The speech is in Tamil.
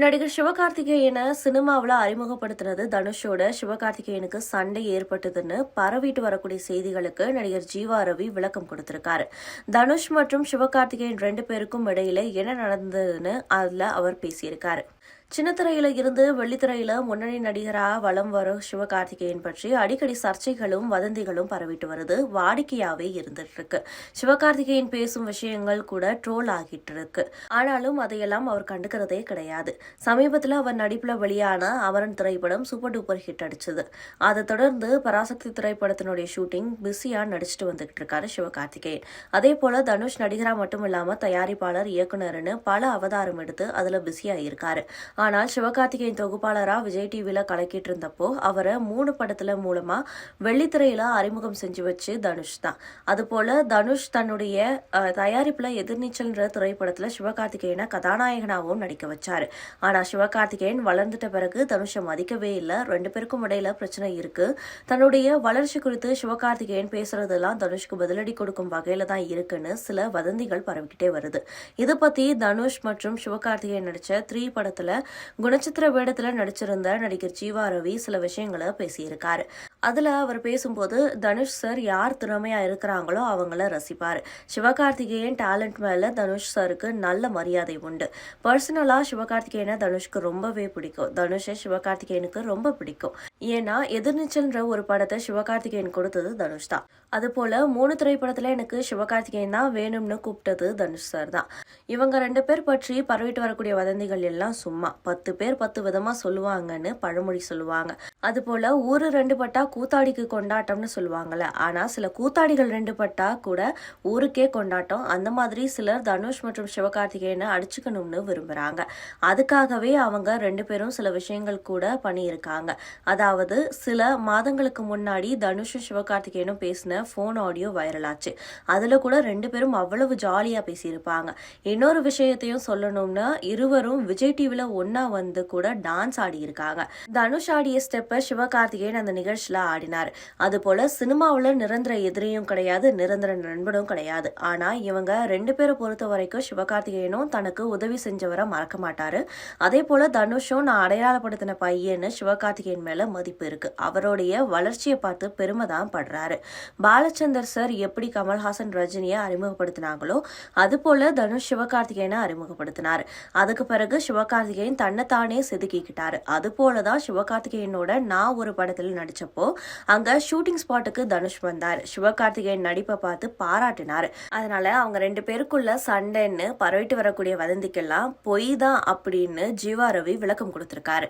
நடிகர் சிவகார்த்திகேயனை சினிமாவில் அறிமுகப்படுத்தினது தனுஷோட. சிவகார்த்திகேயனுக்கு சண்டை ஏற்பட்டதுன்னு பரவிட்டு வரக்கூடிய செய்திகளுக்கு நடிகர் ஜீவா ரவி விளக்கம் கொடுத்திருக்காரு. தனுஷ் மற்றும் சிவகார்த்திகேயன் ரெண்டு பேருக்கும் இடையில என்ன நடந்ததுன்னு அதில் அவர் பேசியிருக்காரு. சின்னத்திரையில இருந்து வெள்ளித்திரையில முன்னணி நடிகராக வலம் வரும் சிவகார்த்திகேயன் பற்றி அடிக்கடி சர்ச்சைகளும் வதந்திகளும் பரவிட்டு வருது. வாடிக்கையாவே இருந்துட்டு இருக்கு சிவகார்த்திகேயன் பேசும் விஷயங்கள் கூட ட்ரோல் ஆகிட்டு இருக்கு ஆனாலும் அதையெல்லாம் அவர் கண்டுக்கிறதே கிடையாது. சமீபத்தில் அவர் நடிப்புல வெளியான அவரன் திரைப்படம் சூப்பர் டூப்பர் ஹிட் அடிச்சது. அதை தொடர்ந்து பராசக்தி திரைப்படத்தினுடைய ஷூட்டிங் பிஸியா நடிச்சுட்டு வந்துகிட்டு இருக்காரு சிவகார்த்திகேயன். அதே போல தனுஷ் நடிகரா மட்டும் இல்லாம தயாரிப்பாளர் இயக்குனர்னு பல அவதாரம் எடுத்து அதுல பிஸியா இருக்காரு. ஆனால் சிவகார்த்திகேயன் தொகுப்பாளராக விஜய் டிவியில் கலக்கிட்டு இருந்தப்போ அவரை மூணு படத்துல மூலமாக வெள்ளித்திரையில் அறிமுகம் செஞ்சு வச்சு தனுஷ் தான். அதுபோல் தனுஷ் தன்னுடைய தயாரிப்பில் எதிர்நீச்சல்ன்ற திரைப்படத்தில் சிவகார்த்திகேயனை கதாநாயகனாகவும் நடிக்க வச்சார். ஆனால் சிவகார்த்திகேயன் வளர்ந்துட்ட பிறகு தனுஷை மதிக்கவே இல்லை. ரெண்டு பேருக்கும் இடையில பிரச்சனை இருக்குது தன்னுடைய வளர்ச்சி குறித்து சிவகார்த்திகேயன் பேசுறதெல்லாம் தனுஷ்க்கு பதிலடி கொடுக்கும் வகையில் தான் இருக்குன்னு சில வதந்திகள் பரவிக்கிட்டே வருது. இதை பற்றி தனுஷ் மற்றும் சிவகார்த்திகேயன் நடித்த த்ரீ படத்தில் குணச்சித்திர வேடத்துல நடிச்சிருந்த நடிகர் ஜீவா ரவி சில விஷயங்களை பேசியிருக்காரு. அதுல அவர் பேசும்போது தனுஷ் சார் யார் திறமையா இருக்கிறாங்களோ அவங்கள ரசிப்பார். சிவகார்த்திகேயன் டேலண்ட் மேல தனுஷ் சாருக்கு நல்ல மரியாதை உண்டு. பர்சனலா சிவகார்த்திகேயனை தனுஷ்க்கு ரொம்பவே பிடிக்கும். தனுஷை சிவகார்த்திகேயனுக்கு ரொம்ப பிடிக்கும். ஏன்னா எதிர்நீச்சல்ன்ற ஒரு படத்தை சிவகார்த்திகேயன் கொடுத்தது தனுஷ் தான். அது போல மூணு திரைப்படத்துல எனக்கு சிவகார்த்திகேயன் தான் வேணும்னு கூப்பிட்டது தனுஷ் சார் தான். இவங்க ரெண்டு பேர் பற்றி பரவிட்டு வரக்கூடிய வதந்திகள் எல்லாம் சும்மா. பத்து பேர் பத்து விதமாக சொல்லுவாங்கன்னு பழமொழி சொல்லுவாங்க. அது ஊர் ரெண்டு பட்டா கூத்தாடிக்கு கொண்டாட்டம்னு சொல்லுவாங்கள ஆனால் சில கூத்தாடிகள் ரெண்டு பட்டா கூட ஊருக்கே கொண்டாட்டம். அந்த மாதிரி சிலர் தனுஷ் மற்றும் சிவகார்த்திகேயனை அடிச்சுக்கணும்னு விரும்புகிறாங்க அதுக்காகவே அவங்க ரெண்டு பேரும் சில விஷயங்கள் கூட பண்ணியிருக்காங்க. அதாவது சில மாதங்களுக்கு முன்னாடி தனுஷும் சிவகார்த்திகேயனும் பேசின ஃபோன் ஆடியோ வைரல் ஆச்சு கூட ரெண்டு பேரும் அவ்வளவு ஜாலியாக பேசியிருப்பாங்க. இன்னொரு விஷயத்தையும் சொல்லணும்னா இருவரும் விஜய் டிவியில் ஒன்று ஒன்னா வந்து கூட டான்ஸ் ஆடி இருக்காங்க. தனுஷ் ஆடிய ஸ்டெப்பை சிவகார்த்திகேயன் அந்த நிகழ்ச்சியில ஆடினார். அது போல சினிமாவில் நிரந்தர எதிரியும் கிடையாது நிரந்தர நண்பனும் கிடையாது. ஆனா இவங்க ரெண்டு பேரை பொறுத்த வரைக்கும் சிவகார்த்திகேயனும் தனக்கு உதவி செஞ்சவரை மறக்க மாட்டாரு. அதே போல தனுஷும் நான் அடையாளப்படுத்தின பையன்னு சிவகார்த்திகேயன் மேல மதிப்பு இருக்கு. அவருடைய வளர்ச்சியை பார்த்து பெருமை தான் படுறாரு. பாலச்சந்தர் சார் எப்படி கமல்ஹாசன் ரஜினியை அறிமுகப்படுத்தினாங்களோ அது போல தனுஷ் சிவகார்த்திகேயனை அறிமுகப்படுத்தினார். அதுக்கு பிறகு சிவகார்த்திகேயன் தன்னைத்தானே செதுக்கிக்கிட்டாரு. அது போலதான் சிவகார்த்திகேயனோட நான் ஒரு படத்தில் நடிச்சப்போ அங்க ஷூட்டிங் ஸ்பாட்டுக்கு தனுஷ் வந்தார். சிவகார்த்திகேயன் நடிப்பை பார்த்து பாராட்டினார். அதனால அவங்க ரெண்டு பேருக்குள்ள சண்டைன்னு பரவிட்டு வரக்கூடிய வதந்திக்கெல்லாம் பொய் தான் அப்படின்னு ஜீவா ரவி விளக்கம் கொடுத்திருக்காரு.